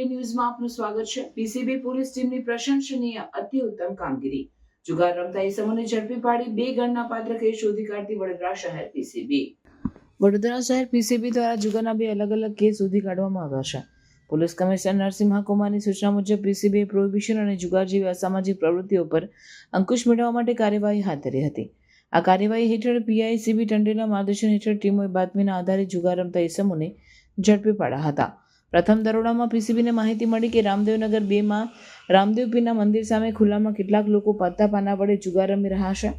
Today ન્યૂઝમાં આપનું સ્વાગત છે. પીસીબી પોલીસ ટીમની પ્રશંસનીય અતિ ઉત્તમ કામગીરી. જુગાર રમતા ઇસમોને ઝડપી પાડી બે ગણના પાત્ર કેસ શોધી કાઢતી વડોદરા શહેર પીસીબી. વડોદરા શહેર પીસીબી દ્વારા જુગારના બે અલગ અલગ કેસ શોધી કાઢવામાં આવ્યા છે. પોલીસ કમિશનર નરસિંહ કુમારની સૂચના મુજબ પીસીબીએ પ્રોહિબિશન અને જુગાર જેવી અસામાજિક પ્રવૃત્તિઓ પર અંકુશ મેળવવા માટે કાર્યવાહી હાથ ધરી હતી. આ કાર્યવાહી હેઠળ પીઆઈસીબી ટંડેલના માર્ગદર્શન હેઠળ ટીમોએ બાતમીના આધારે જુગાર રમતા ઇસમોને ઝડપી પાડ્યા હતા. પ્રથમ દરોડામાં પીસીબીને માહિતી મળી કે રામદેવનગર બેમાં રામદેવ પીરના મંદિર સામે ખુલ્લામાં કેટલાક લોકો પત્તા પાના વડે જુગાર રમી રહ્યા છે.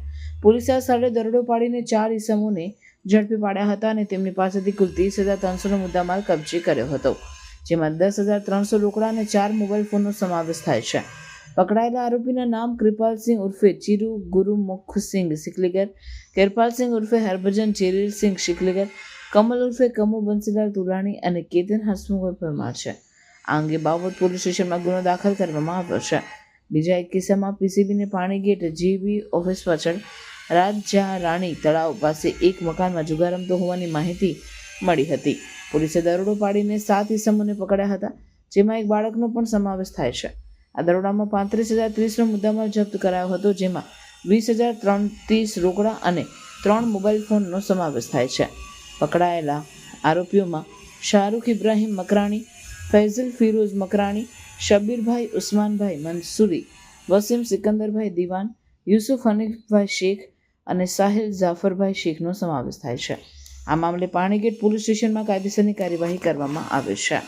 પોલીસે આ સ્થળે દરોડો પાડીને ચાર ઇસમોને ઝડપી પાડ્યા હતા અને તેમની પાસેથી કુલ ત્રીસ હજાર ત્રણસોનો મુદ્દામાલ કબજે કર્યો હતો, જેમાં દસ હજાર ત્રણસો રોકડા અને ચાર મોબાઈલ ફોનનો સમાવેશ થાય છે. પકડાયેલા આરોપીના નામ કૃપાલસિંહ ઉર્ફે ચીરુ ગુરુમુખસિંહ સિકલીગર કિરપાલસિંહ ઉર્ફે હરભજન ચેરીરસિંહ સિકલીગર કમલ ઉર્ફે કમુ બંસીલાલ તુરાણી અને કેતન હસમુખ પરમાર છે? આ અંગે બાવત પોલીસ સ્ટેશનમાં ગુનો દાખલ કરવામાં આવ્યો છે. બીજા એક કિસ્સામાં પીસીબીને પાણી ગેટ જીબી ઓફિસ પાછળ રાજા રાણી તળાવ પાસે એક મકાનમાં જુગાર રમતો હોવાની માહિતી મળી હતી. પોલીસે દરોડો પાડીને સાત ઇસમોને પકડ્યા હતા, જેમાં એક બાળકનો પણ સમાવેશ થાય છે. આ દરોડામાં પાંત્રીસ હજાર ત્રીસનો મુદ્દામાલ જપ્ત કરાયો હતો, જેમાં વીસ હજાર ત્રણ ત્રીસ રોકડા અને ત્રણ મોબાઈલ ફોનનો સમાવેશ થાય છે. પકડાયેલા આરોપીઓમાં શાહરૂખ ઇબ્રાહીમ મકરાણી, ફૈઝલ ફિરોઝ મકરાણી, શબીરભાઈ ઉસ્માનભાઈ મંસૂરી, વસીમ સિકંદરભાઈ દિવાન, યુસુફ હનીફભાઈ શેખ અને સાહિલ જાફરભાઈ શેખનો સમાવેશ થાય છે. આ મામલે પાણીગેટ પોલીસ સ્ટેશનમાં કાયદેસરની કાર્યવાહી કરવામાં આવે છે.